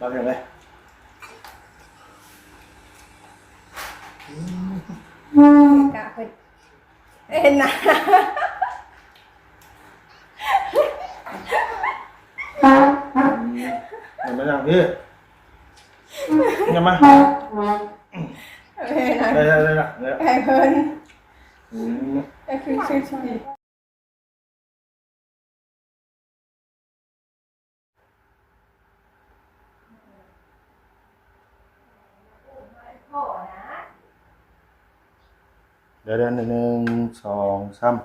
มาเป็นยังไงกะเพิ่นเห็นนะมันไม่นั่งพี่ยังมา เห็นนะ ได้ได้ได้ได้ได้ ไอ้เพิ่น อืม ก็คือชื่อชีวิตพ่อนะ เดี๋ยวเดี๋ยวหนึ่งสองสาม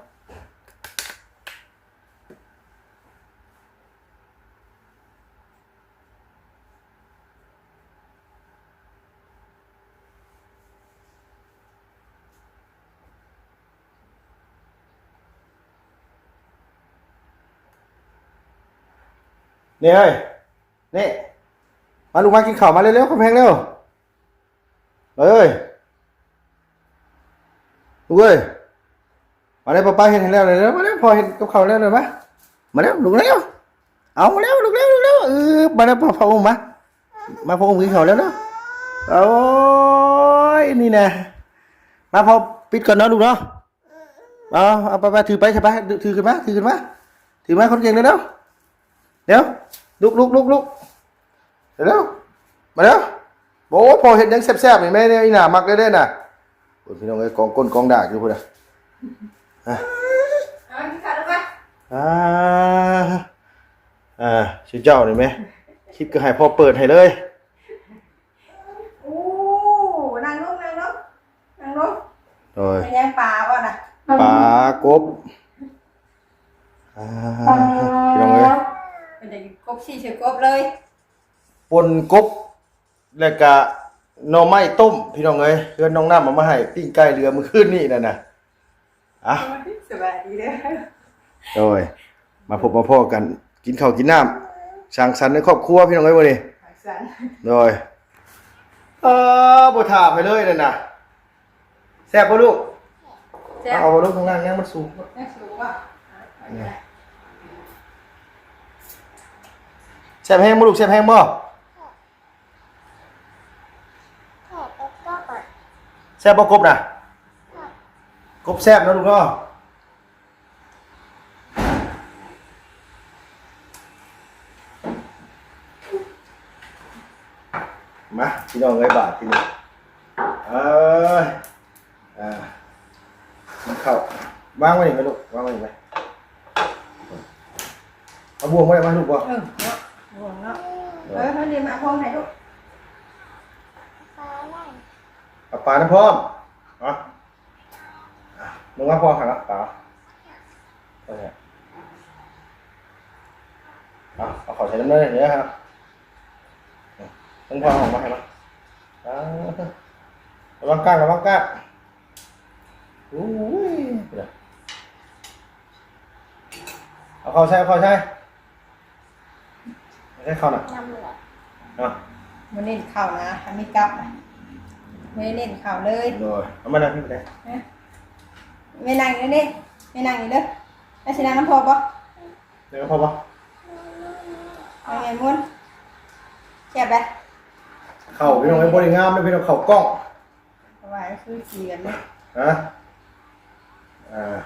นี่เฮ้ยนี่ มาลูกมากินข้าวมาเร็วๆกำแพงเร็วเฮ้ย เอ้ยมาแล้วป้าป้าเห็นแล้วเลยมาแล้วพอเห็นกับเขาแล้วเลยมามาแล้วลูกแล้วเอามาแล้วลูกแล้วลูกแล้วเออมาแล้วพ่อพอองค์มามาพอองค์กินข้าแล้วเนาะโอ้ยนี่นะมาพอปิดก่อนเนาะลูกเนาะเอาเอาไปไปถือไปใช่ปะถือขึ้นมาถือขึ้นมาถือมาคนเก่งเลยเนาะเดี๋ยวลุกลุกลุกลุกเดี๋ยวเร็วมาแล้วโอ้พอเห็นยังแซ่บๆเห็นไหมเนี่ยอีหน่ามักได้ๆน่ะ โอ้ยพี่น้องไอ้ยกองก้นกองดากอยู่พุ่นอะเอาที่ขาดแล้วปะอ่าอ่าชื่อเจ้านี่ไหมคลิปก็ให้พ่อเปิดให้เลยโอ้นั่งลงนั่งลงนั่งลงโดยเป็นยังปลาบ่น่ะปลากบอ่าพี่น้องเอ้ยเป็นจะกบสี่เชือกบเลยปนกบแล้วก็ หน่อไม้ต้ม พี่น้องเอ้ยเพื่อนน้องน้ำเอามาให้ปิ้งไก่เรือเมื่อคืนนี่นั่นน่ะอะสบายดีเด้อโดยมาพบมาพ่อกัน กินข้าวกินน้ำช่างสรรค์ในครอบครัวพี่น้องเอ้ยวันนี้หักสันโดยเออบ่ถามไปเลยนั่นน่ะแซ่บบ่ลูกแซ่บเอาบ่ลูกข้างล่างยังมันสูงแซ่บสูงว่ะแซ่บแห้งบ่ลูกแซ่บแห้งบ่แค่ตัวก็ก่อน แซ่บบ่กบน่ะกบแซ่บเนาะลูกเนาะมาพี่น้องเอ้ยบาทที่นี่เอ้ยอ่ากิน เอาปลาน้ำพร้อมอะอะมึงว่าพอค่ะนะปลาโอเคเอาเอาขอใช้น้ำเลยเดี๋ยวครับต้องพอออกมาให้มั้ยอ่าระวังก้างระวังก้างอุ้ยเดี๋ยวเอาเข้าใช่เอาเข้าใช่ไม่ใช่เข้าหน่ะน้ำเหลือเนาะมันเน้นเข่านะทำไม่กลับนะ ไม่เน้นเข่าเลยโดยเอามานั่งที่ไหนไม่นั่งอยู่นี่ไม่นั่งอยู่เด้อแล้วสินั่งน้ำพอปะเดี๋ยวพอปะเอาไงมุนแซ่บเลยเข่าพี่น้องไอ้บริงามไม่พี่น้องเข่ากล้องเพราะว่าคือสีกันเลยฮะอ่า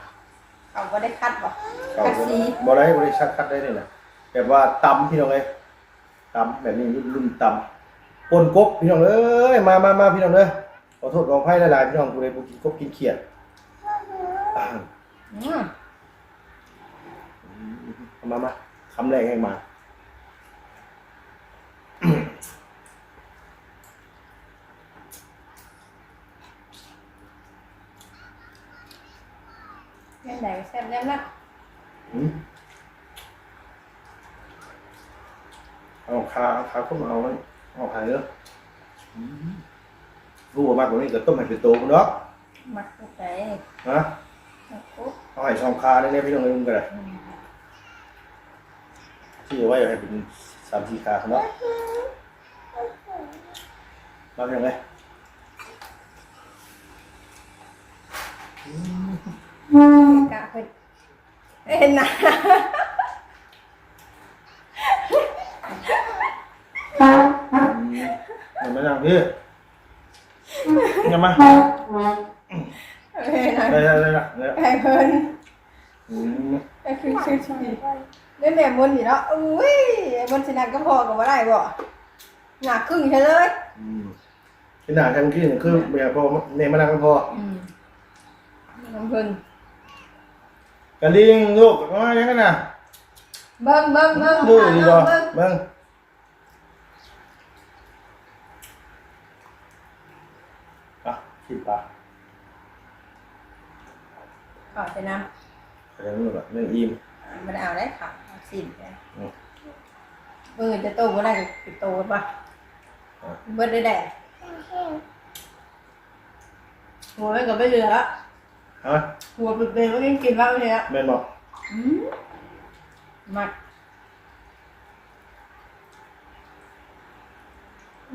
เขาก็ได้คัดบ่เข่าคัดสีบริบริชักคัดได้เลยนะแบบว่าตำพี่น้องไอ้ตำแบบนี้รุ่นรุ่นตำ ปนกบพี่น้องเอ้ยมามามาพี่น้องเอ้ยขอโทษขออภัยหลายๆพี่น้องกูเลยกูกินกบกินเขียดอ่าอืมเอามามาคำแรกให้มาเล่นไหนแซ่บเล่นละอืมเอาขาเอาขาขึ้นมาเอาไว้ เอาขาเนื้ออืมรู้ว่ามากกว่านี้ก็ต้มให้เป็นโตมันเนาะมักกุ๊กใจฮะมักกุ๊กเอาให้ช่องคาเนี่ยพี่น้องเอ้ยมึงก็ได้ที่เอาไว้ให้เป็นสามสี่ขาเนาะมาเป็นยังไงกะเพิ่นเห็นนะมันไม่นั่งพี่ยังมาเอ้ยนะได้ได้ได้ได้ได้แพงเพิ่นอืมไอ้คือชื่อชีวิตได้แม่มนต์นี่เนาะอุ้ยไอ้มนต์สินันก็พอกับว่าได้บ่หนักครึ่งใช่เลยอืมขนาดทั้งที่คือแบบพอเนมานั่งกันพออืมน้ำเพิ่นกระดิ่งลูกว่าอย่างนั้นน่ะเบิ่งเบิ่งเบิ่งดูหาดีเบิ่บ่งเบิ่ง เบิ่งอะขี้ปลาขอใส่น้เรื่องนู้นแบบเรื่องอิ่มำมันเอาได้ค่ะเอาสิ้นไปอืมเบิ่งจะโตบ่ได้ก็สิโตป่ะอะเบิดได้แดดหัวมันก็ไม่เหลือ ฮะหัวเปรี้ยวๆก็ยังกินว่าไม่ได้ละแม่นบอกอืมมัด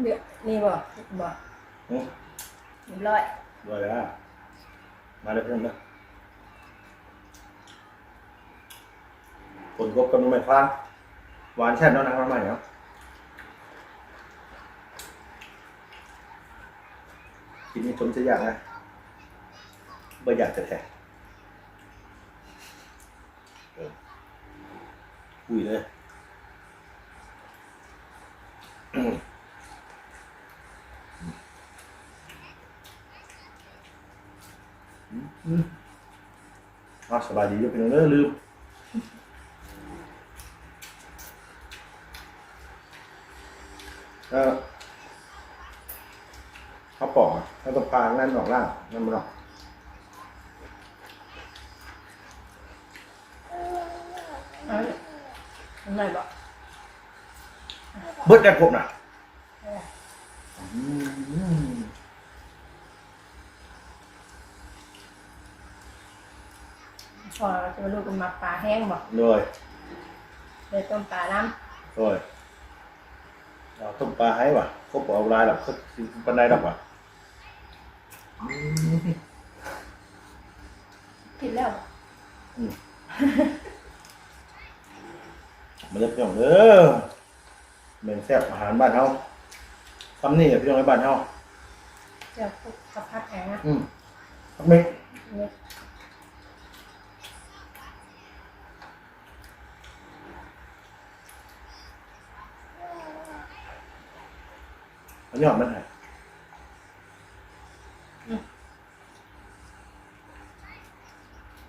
เดี๋ยวนี่บ่บ่อืม เรียบร้อยรวยแล้วมาเลยเพื่อนนะผลกบกับนุ่มแม่ฟ้าหวานแช่นเนาะนางมาใหม่เนาะกินนี่ผมจะอยากนะบ่อยากจะแท้เอออุ้ยเลย อืมอืมอะสบายดีอยู่เป็นเรื่องลืมก็เขาปอกอะเขาต้องพานั่นออกล่างนั่นมันออกเอาเนี่ยทำไรบ่เบิดได้ครบนะอืม พอเราจะมาลูกกันมาปลาแห้งบ่เลยเลยต้มปลาน้เลยเราต้มปลาให้ว่ะครบเอาลายหรอกครบปันไดหรอกว่ะอืมำกินแล้วมันจะเปรี้ยวเด้อเหม็นแซ่บอาหารบ้านเฮาคำนี้อะพี่น้องในบ้านเฮาเจ้าพุกกับพักแห้งนะอืมครับมิเนี่ย อันนี้หอมมันไหน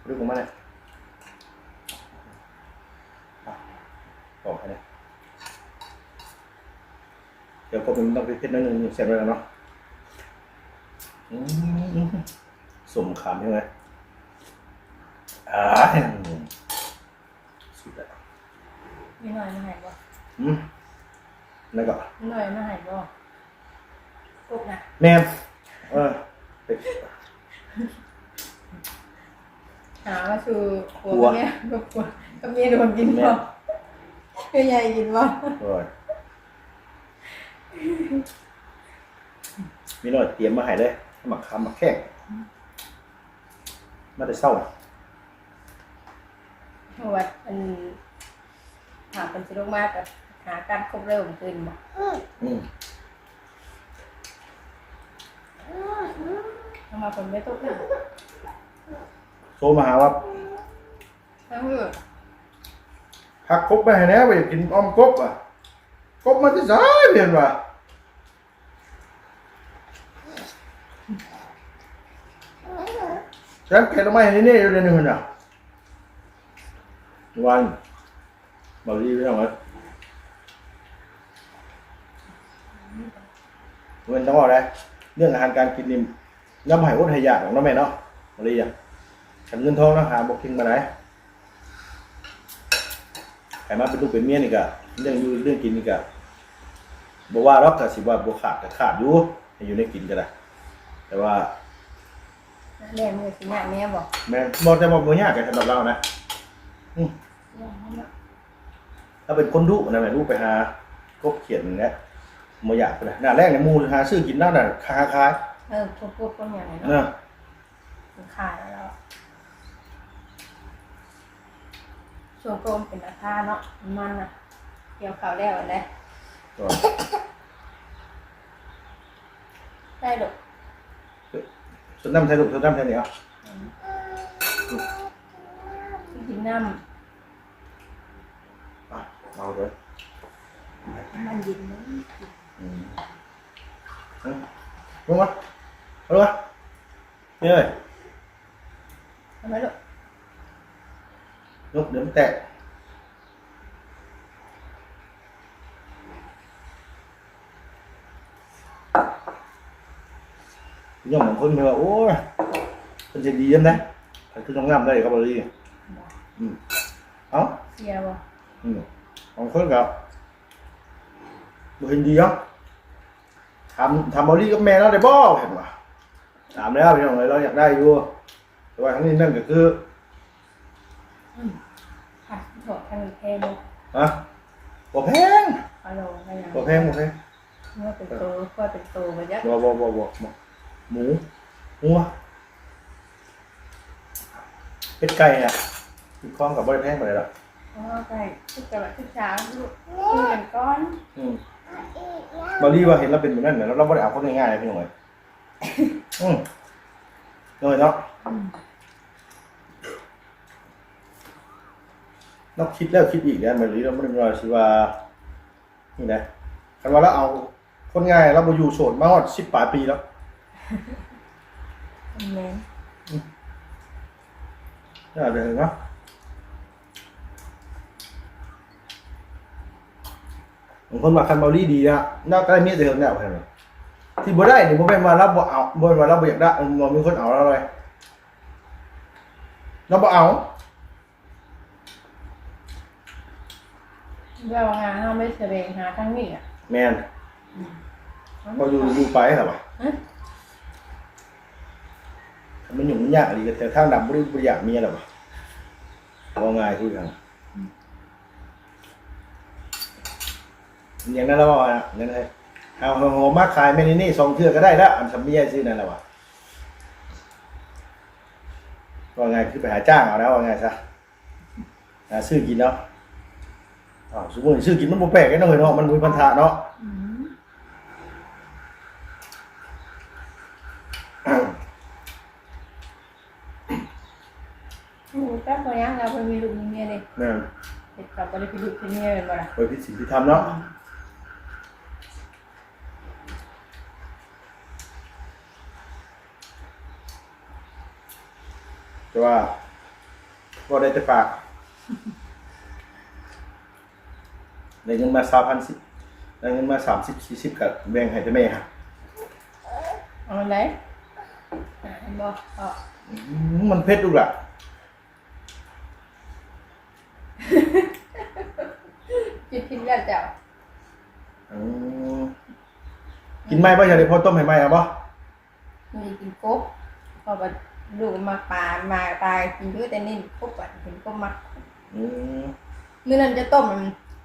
ดูของมันเลยอะบอกให้เลยเดี๋ยวก็เป็นต้องไปเพชรนิดนึงเสร็จแล้วเนาะอืมสมขามใช่ไหมอ่าสุดแล้วมีหน่อยมาใหายบ่อืมแล้วก็มีหน่อยมาใหายบ่ กุกนะแมนเออไปหาว่าคือหัวกับเมียกับหัวกับเมียโดนกินบ่คือใหญ่กินบ่โอ้ยมีหน่อยเตรียมมาให้เลยหมักคำหมักแข้งมาแต่เศร้าเพราะว่ามันหาเป็นสิลงมากกับหาการครบเร็วขึ้นบ่อืม ทำมาคนไม่ตกนะโทรมาหาว่าทั้งเรื่องหักกบไปให้แน่ไปกินอ้อมกบอะกบมันจะสายเปลี่ยนว่ะฉันแกะทำไมให้นี่อยู่เดือนหนึ่งคนอะวันบอกดีไม่ต้องเลยเงินต้องบอกเลย เรื่องอาหารการกินนี่ย่อมใหายอดให้ยากของน้องแม่เนาะมาเลยอะฉันเงินทองนะหาบอกกินมาไหนใครมาเป็นลูกเป็นเมียนี่ก็เรื่องอยู่เรื่องกินนี่ก็บอกว่าเราก็สิว่าบ่ขาดก็ขาดอยู่ให้อยู่ในกินก็ได้แต่ว่าแม่มือสิหน้าแม่บอกแม่นบ่แต่บ่บ่ยากกันสำหรับเรานะอืมถ้าเป็นคนดุนะแม่ลูกไปหากบเขียนนี่แหละ บ่อยากไปเลยหน้าแรกในยหมู่หาซื้อกินแล้วน่ะคาคายเออพวกพวกพวกอย่างไรเอเนาะอมันขาดแล้วช่วงโกมเป็นราคาเนาะมันน่ะเกี่ยวข่าวแล้วเลยก็ช่ลูกสุดน้ำใช่ลูกสุดน้ำใช่เนี่ยกินน้อะเอาเลยำมันเย็นนะ อืมอืมลงมาเอาลงมานี่เลยทำไมลูกยกเดี๋ยวมันแตกย่อม บางคนเขาว่าโอ้ยมันจะดียังไงถ้าคือต้องงามได้ก็บริอืมเอ้าเสียบ่อืมบางคนก็บ่เห็นดีเนาะทำทำบริกับแม่เราได้บ่เห็นป่ะถามแล้วพี่น้องเลยเราอยากได้อยู่แต่ว่าทั้งนี้นั่นก็คือค่ะถอดทางแพงลูกฮะบ่แพงเอาลงไปยังบ่แพงบ่แพงเมื่อเป็นโตก็เป็นโตไปยักบ่บ่บ่บ่บ่หมูหัวเป็ดไก่อะคือคล้องกับบ่ได้แพงปานใดหรอกอ๋อใช่ทุกกระบะทุกเช้าลูกกินกันก้อน อืมเอาอีกนะ บอลี่ว่าเห็นเราเป็นแบบนั้นน่ะแล้วเราบ่ได้เอาคนง่ายๆเลยพี่น้องเอ้ยอืมเลยเนาะนอกคิดแล้วคิดอีกแล้วมันนี้เราไม่ได้ว่าสิว่านี่นะคันว่าเราเอาคนง่ายเราบ่อยู่โสดมาฮอด10ปลายปีแล้วแม่นน่าจะเห็นเนาะ บางคนว่าคันเบาลี่ดีนะนอกจากมีแต่เหิงแนวเพิ่นน่ะที่บ่ได้นี่บ่แม่นว่าเราบ่เอาบ่แม่นว่าเราบ่อยากได้บ่มีคนเอาเราเลยเราบ่เอาเว่างานเราไม่แสดงหาทั้งนี้อะแม่นพออยู่อยู่ไปครับว่ะฮะมันยุ่งมันยากอะไรกันแต่ทางดำบ่ได้บ่อยากมีแล้วว่ะว่าง่ายคือกัน อย่างนั้นแล้วว่าอะอย่างนั้นเลยเอาโหมาขายแม่นี่นี่สองเทื่อก็ได้แล้วอันสำเมียซื้อนั่นแหละว่ะว่าไงคือไปหาจ้างเอาแล้วว่าไงซะหาซื้อกินเนาะอ้าวสมมุติซื้อกินมันบ่แปลกกันเนาะเฮ้ยเนาะมันมีพันธะเนาะอืมโอ้แป๊บพอยังเราเพิ่งมีลูกมีเมียเลยแม่นเด็กกลับไปได้ไปลูกเป็นเมียเป็นบ่ล่ะไปพิสิทธิธรรมเนาะ แต่ว่าก็ได้แต่ปากได้เงินมาสามพันสิได้เงินมาสามสิบสี่สิบกับแบ่งให้แต่แม่ฮะเอามันไหนอะบ่เอาอืมมันเผ็ดลูกล่ะ จิตกินแล้วเจ้าอืมกินไหมป่ะอย่าได้พอต้มให้ไหมเอาป่ะมีกินกบพอบัด ลูกมาปลามาตายกินด้วยแต่นี่กบอะกินกบมาอืมมื้อนั้นจะต้มมัน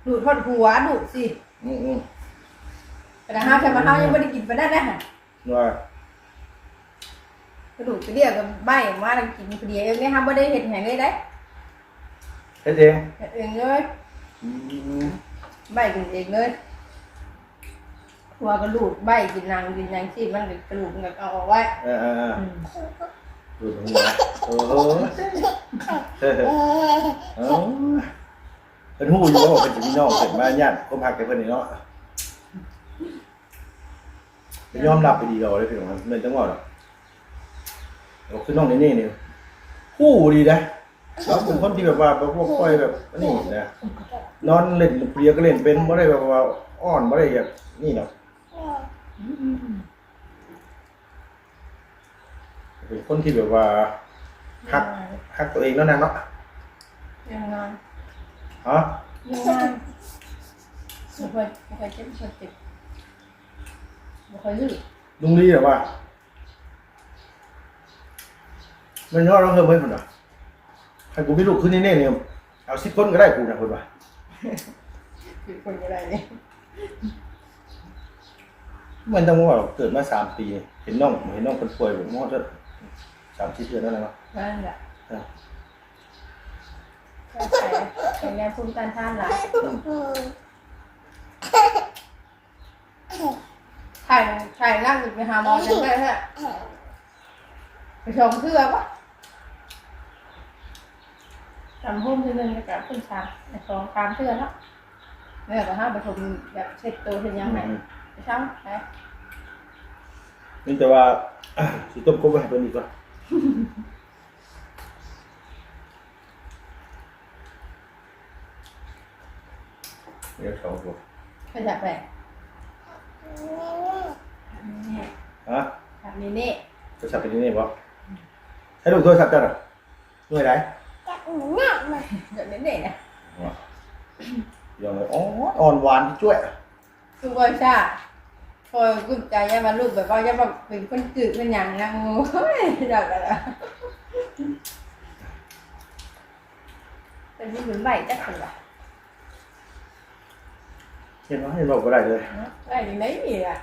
ดูดทอดหัวดูดสิอืมอืมแต่ห้าวใช่มาห้าวยังไม่ได้กินไปได้นะฮะว่ากระดูกกระเดียวกับใบออกมาแล้วกินคนเดียวเองเนี่ยฮะไม่ได้เห็นแหงเลยได้เฮ็ดเองเฮ็ดเองเลยอืมใบกินเองเลยหัวกระดูกใบกินนางกินนางที่มันเป็นกระดูกมันก็เอาออกไว้เออเออเออ ดูตรงนี้นะโอ้โหเออเอ๊ะเป็นหูอยู่ว่าเป็นจะมีน้องเป็นมาญาติคมหักกันเพิ่นนี่เนาะเป็นยอมรับไปดีเราเลยพี่น้องครับเลยจังหวะเนาะเราคือน้องนี่นี่นี่หู้ดีนะเราเป็นคนที่แบบว่าแบบว่าค่อยแบบนี่นะนอนเล่นเปรียก็เล่นเป็นบ่ได้แบบว่าอ่อนบ่ได้แบบนี่เนาะ เป็นคนที่แบบว่าฮักฮักตัวเองแล้วนางเนาะยังไงฮะยังไงไม่ค่อยไม่ค่อยเจ็บไม่ค่อยเจ็บไม่ค่อยลื่นลุงลีแบบว่ามันยอดเราเพิ่มเพิ่มมันเหรอใครกูมีลูกขึ้นแน่ๆเนี่ยเอาสิบคนก็ได้กูนะคนว่าคือคนอะไรเนี่ยมันต้องว่าเกิดมาสามปี เห็นน้องเห็นน้องคนป่วยแบบมอด สามสี่เดือนนั่นแหละเนาะนั่นแหละเออใช่ใช่แข็งแรงภูมิต้านทานหลายอืมทถ่ายถ่ายนั่งอยู่ไปหาหมอจังได้ฮะไปชมเสื้อปะทำหุ้มทีนึงแล้วก็ขึ้นชามในสองสามเสื้อเนาะเนี่ยก็ห้าไปชมแบบเช็ดตัวเป็นยังไงไปเช้าไปนี่แต่ว่าสิต้มกบไว้ให้เพิ่นอีกว่า เดี๋ยวสองตัวขยับแหละฮะแบบนี้นี่โทรศัพท์เป็นยังไงบ่ให้ลูกโทรศัพท์จ้ะน่ะหน่วยไหนจะหนูหน้ามาแบบนี้นี่นะยังเลยอ๋ออ่อนหวานช่วยทุกคนชา พอกุ้มใจยังมาลูกแบบว่ายังแบบเป็นคนจืดเป็นอย่างนะงูเฮ้ยเดักอะไรเป็นที่เหมือนใบจักรวะเห็นไหมเห็นบอกก็ได้เลยได้ยังไงนี่อะ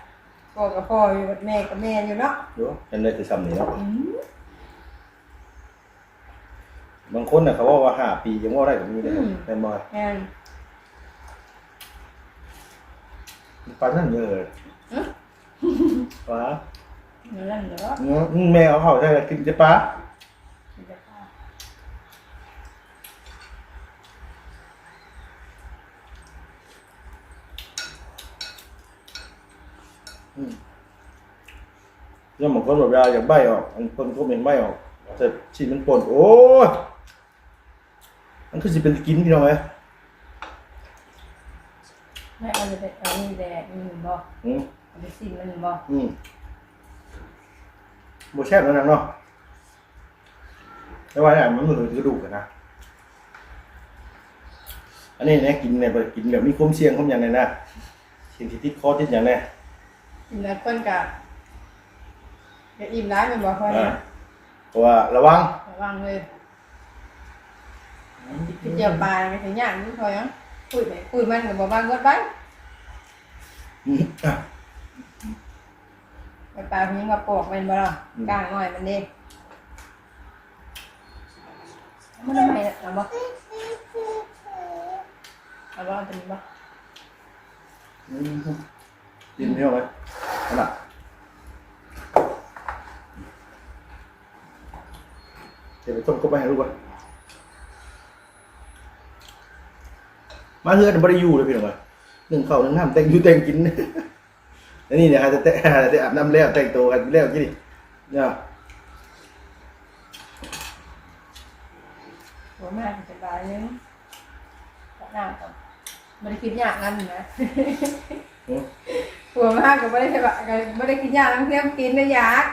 พ่อกับพ่ออยู่กับแม่กับแม่อยู่เนาะดูเห็นเลยคือซ้ำนี่เนาะบางคนน่ะเขาว่าว่าห้าปียังว่าได้กับมีเลยแต่บ่แม่นปานนั้นเยอะ เลยว้านั่นเหรออืมแม่เอาเข้าใช่กินจะปลาอืมยังบางคนแบบยาอยากใบออกอันคนก็เป็นใบออกแต่ชีมันปนโอ้ยมันคือสิเป็นกินพี่น้องไหมไม่เอาเลยเอานี่แดดนี่บ่อืมเอา ไปซิมมันบ่อืมโบแช่บแล้วนะเนาะแต่ว่าเนี่ยมันเหมือนกระดูกอะนะ อันนี้เนี่ยกินเนี่ยกินแบบมีความเสี่ยงความอย่างไรนะเสี่ยงที่ติดคอติดอย่างไรกินแล้วคนกับจะอิ่มร้ายมันบ่ค่อยอ่าเพราะว่าระวัง ระวังเลยพี่เจียวปลาไม่ถึงอย่างนี้พอยังคุยไปคุยมันกับบ่บางก็ไปอืมอะ ไปปลาพิงกับปอกมันบ่ล่ะกลางหน่อยมันเด้มันทำไมเอาบ่เอาบ่ตัวนี้บ่อืมกินไม่เอาไหมนั่นน่ะเดี๋ยวไปต้มก็ไปให้ลูกก่อนมาเฮือนบริยูเลยพี่น้องเอ้ยหนึ่งข้าวหนึ่งน้ำแต่งอยู่แต่งกิน แล้วนี่เนี่ยฮะจะแต่ฮะจะอาบน้ำแล้วแต่งตัวกันแล้วกินดิเนี่ยหัวมากสบายนึงตัดน้ำก่อนบ่ได้คิดยากนั่นนะอืมหัวมากก็บ่ได้สบายก็บ่ได้กินยากน้ำเทียมกินได้ยาก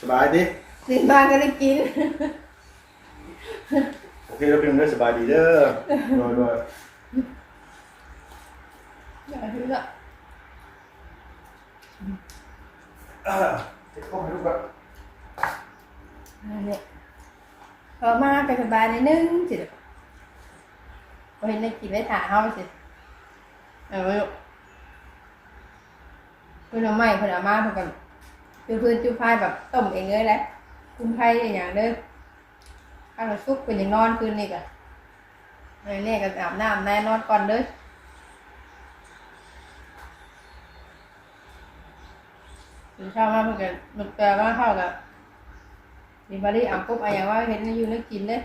สบายดิกินบ้านก็ได้กิน โอเคเราเป็นเรื่องสบายดีเด้อโดยโดย อย่าถือละ อ่า เจ็บข้อให้ลูกก่อนอันนี้พอมาก็สบายนิดนึงสิเห็นได้กินได้ถ่าเฮาสิเอาไว้ลูกเพิ่นเอาไม้เพิ่นเอามาเพิ่นก็คือเพิ่นจุ่มไฟแบบต้มเองเลยแหละคุมไฟได้อย่างเด้อข้าวซุปเป็นอย่างนอนคืนนี่ก็ไอ้นี่ก็อาบน้ำแน่นอนก่อนเด้อ ตื่นเช้ามาเพิ่นก็ลุกแต่ว่าข้าวกับมีบารีอ่ำปุ๊บอะไรอย่างว่าเห็นอยู่นึกกินเด้อ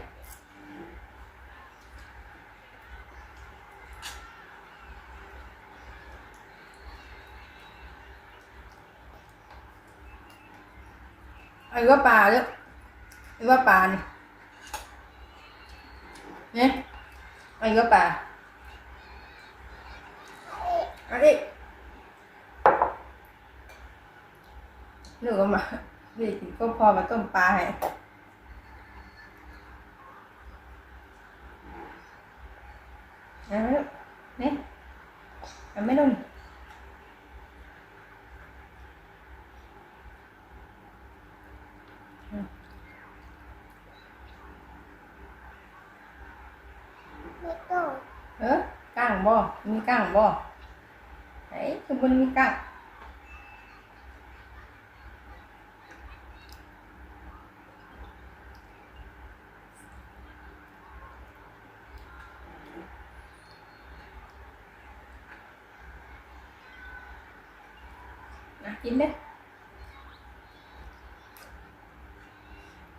ไอ้ว่าปลาเด้อไอ้ว่าปลานี่เนี่ยไอ้ว่าปลาอันนี้ หนูก็มานี่กินก็พอมาต้มปลาให้เอาไว้ลูกนี่เอาไม่ลงไม่ต้องเออก้างบ่มีก้างบ่ไหนคือบนมีก้าง อะกินเด้อ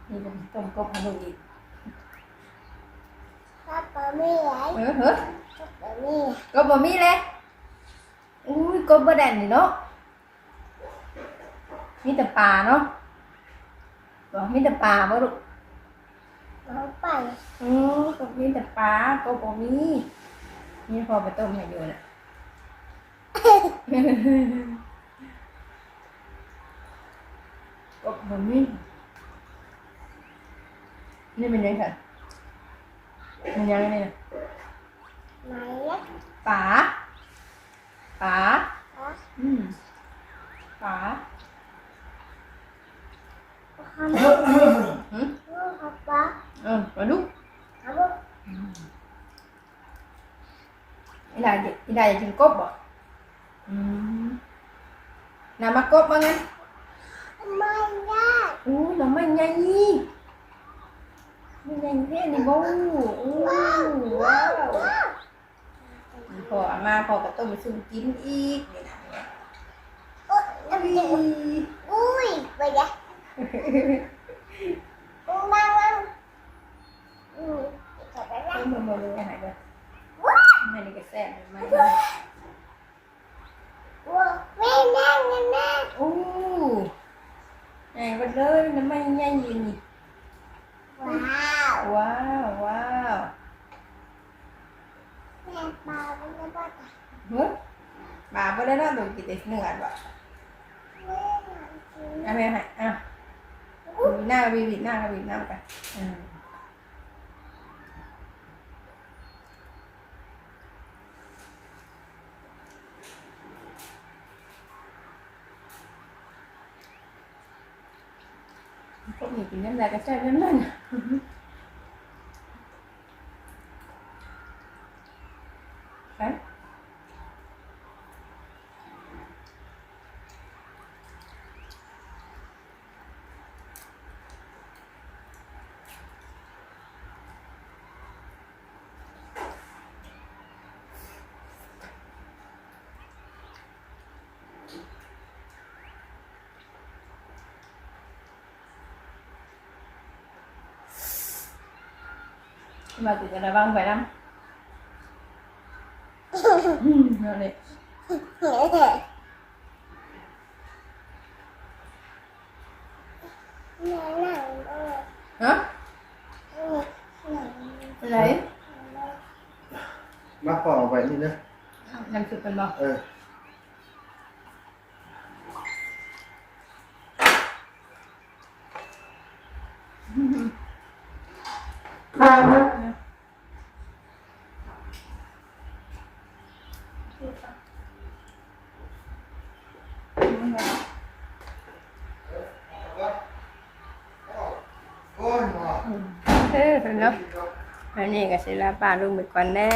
นี่เป็นต้มกบให้ลูกอีกป้าป้าไม่ไหวเออเฮ้อป้าป้าไม่กบบ่มีเลยอุ้ยกบบ่แดนนี่เนาะมีแต่ปลาเนาะบอกมีแต่ปลาบ่ลูกเอาไปโอ้กบมีแต่ปลากบบ่มีนี่พอไปต้มให้อยู่น่ะกบบ่มี นี่เป็นยังไงมันยังไงเนี่ยไหนเล็กป๋าป๋าป้าอืมป๋าทำลูกหืมครับป้าเออมาดูครับลูกอีดาจะอีดาจะกินกบบ่อืมนำมากบมาไงไม่ได้อู้เราไม่ใหญ่นี่ไม่ใหญ่แค่นี้บ่อู้ว้าวว้าวพออามาพอก็ต้มซุ่มกินอีกนี่นะเนี่ยโอ๊ยน้ำอุ้ยอุ้ยไปเลยอุ้ยนั่งนั่งอืมขอไปนั่งมันมันเลยหายไปว้าไม่ได้กระแซ่บมันว้าไม่นั่งนั่งนั่งอู้ไงมันเลยน้ำม่ใหญ่ยู่นี่ว้า วว้าวแม่ปลาไม่ได้ป้าเฮ้ยบาบ่ได้เนาะดูกินแต่เนื้อบ่ แม่หนังกิน อะแม่ให้อะบีบหน้าบีบหน้าบีบหน้าไปอืมพวกนี้กินน้ำลายกระแซ่บน้ำนั่นไป mà từ cái là văng phải năm rồi này แม่นั่งเออ hả นั่ง lấy มาพอเอาไว้นี่นะ làm sự phần bò เออ โอ้ยหมอ thế rồi nó อั นนี้ก็สิลาป้าลุงไปก่อนแน่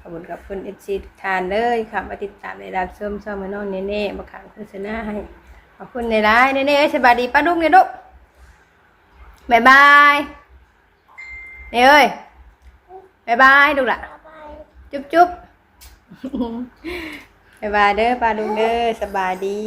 ขอบคุณกับคุณเอซีทุกท่านเลยค่ะมาติดตามในรับชมช่องมานองเนเน่มาขังโฆษณาให้ขอบคุณในร้ายเนเน่สบายดีป้าลุงเนี่ยลูกบายบายเน่เอ้ยบายบายลูกละจุ๊บจุ๊บบายบายเด้อป้าลุงเด้อสบายดี